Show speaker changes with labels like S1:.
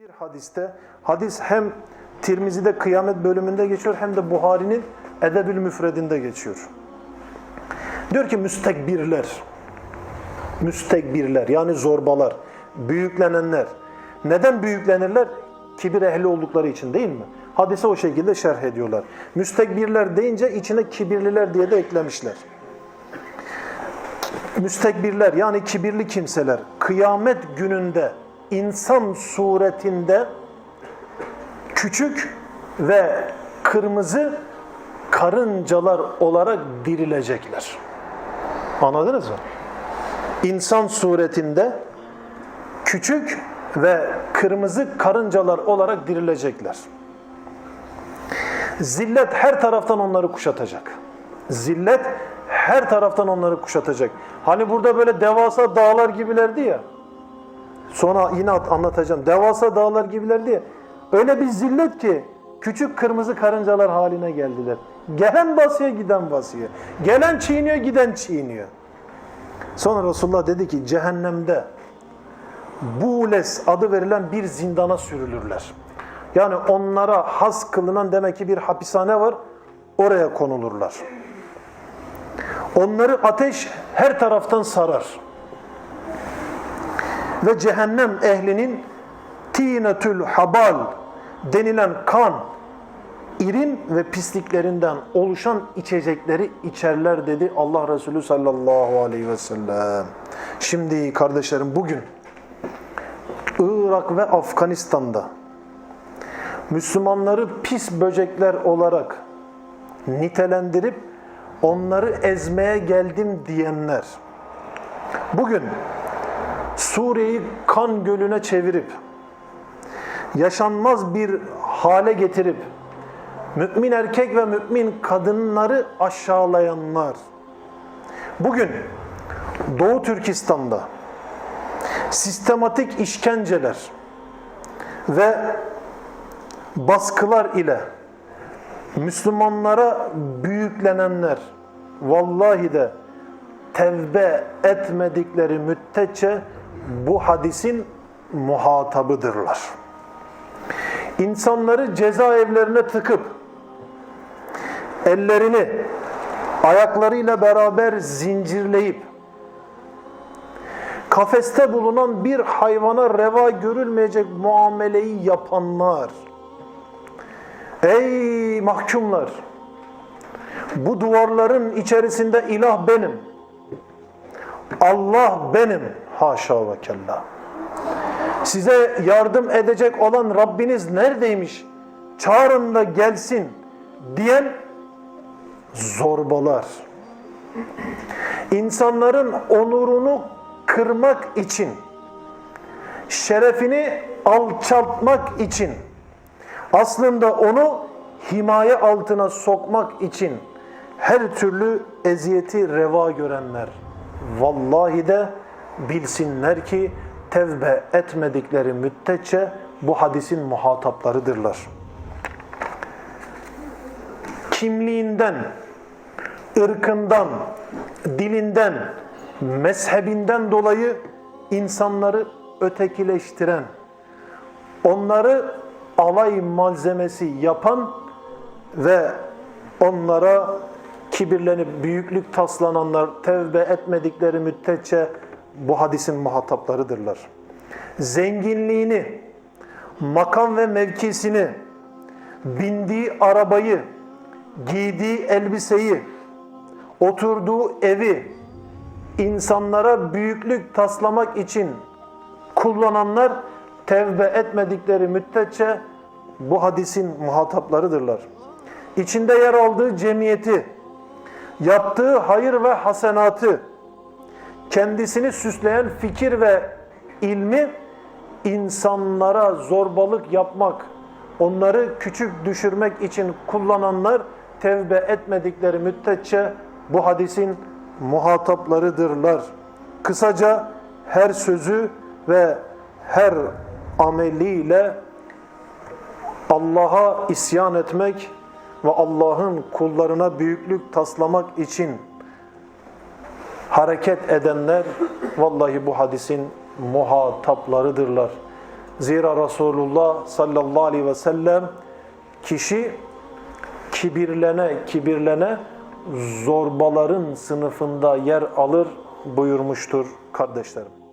S1: Bir hadiste, hadis hem Tirmizi'de kıyamet bölümünde geçiyor hem de Buhari'nin Edebül Müfredinde geçiyor. Diyor ki müstekbirler, müstekbirler yani zorbalar, büyüklenenler. Neden büyüklenirler? Kibir ehli oldukları için değil mi? Hadise o şekilde şerh ediyorlar. Müstekbirler deyince içine kibirliler diye de eklemişler. Müstekbirler yani kibirli kimseler kıyamet gününde insan suretinde küçük ve kırmızı karıncalar olarak dirilecekler. Anladınız mı? İnsan suretinde küçük ve kırmızı karıncalar olarak dirilecekler. Zillet her taraftan onları kuşatacak. Zillet her taraftan onları kuşatacak. Hani burada böyle devasa dağlar gibilerdi ya. Sonra yine anlatacağım. Devasa dağlar gibilerdi ya. Öyle bir zillet ki küçük kırmızı karıncalar haline geldiler. Gelen basıyor, giden basıyor. Gelen çiğniyor, giden çiğniyor. Sonra Resulullah dedi ki cehennemde Bules adı verilen bir zindana sürülürler. Yani onlara has kılınan demek ki bir hapishane var. Oraya konulurlar. Onları ateş her taraftan sarar. Ve cehennem ehlinin tinetül habal denilen kan, irin ve pisliklerinden oluşan içecekleri içerler dedi Allah Resulü sallallahu aleyhi ve sellem. Şimdi kardeşlerim bugün Irak ve Afganistan'da Müslümanları pis böcekler olarak nitelendirip onları ezmeye geldim diyenler bugün Suriye'yi kan gölüne çevirip yaşanmaz bir hale getirip mümin erkek ve mümin kadınları aşağılayanlar. Bugün Doğu Türkistan'da sistematik işkenceler ve baskılar ile Müslümanlara büyüklenenler vallahi de tevbe etmedikleri müddetçe bu hadisin muhatabıdırlar. İnsanları cezaevlerine tıkıp ellerini ayaklarıyla beraber zincirleyip kafeste bulunan bir hayvana reva görülmeyecek muameleyi yapanlar ey mahkumlar bu duvarların içerisinde ilah benim Allah benim haşa ve kella. Size yardım edecek olan Rabbiniz neredeymiş? Çağırın da gelsin diyen zorbalar. İnsanların onurunu kırmak için, şerefini alçaltmak için, aslında onu himaye altına sokmak için her türlü eziyeti reva görenler, vallahi de bilsinler ki tevbe etmedikleri müddetçe bu hadisin muhataplarıdırlar. Kimliğinden, ırkından, dilinden, mezhebinden dolayı insanları ötekileştiren, onları alay malzemesi yapan ve onlara kibirlenip büyüklük taslananlar tevbe etmedikleri müddetçe bu hadisin muhataplarıdırlar. Zenginliğini, makam ve mevkisini, bindiği arabayı, giydiği elbiseyi, oturduğu evi, insanlara büyüklük taslamak için kullananlar tevbe etmedikleri müddetçe bu hadisin muhataplarıdırlar. İçinde yer aldığı cemiyeti, yaptığı hayır ve hasenatı, kendisini süsleyen fikir ve ilmi insanlara zorbalık yapmak, onları küçük düşürmek için kullananlar tevbe etmedikleri müddetçe bu hadisin muhataplarıdırlar. Kısaca her sözü ve her ameliyle Allah'a isyan etmek ve Allah'ın kullarına büyüklük taslamak için hareket edenler vallahi bu hadisin muhataplarıdırlar. Zira Resulullah sallallahu aleyhi ve sellem kişi kibirlene kibirlene zorbaların sınıfında yer alır buyurmuştur kardeşlerim.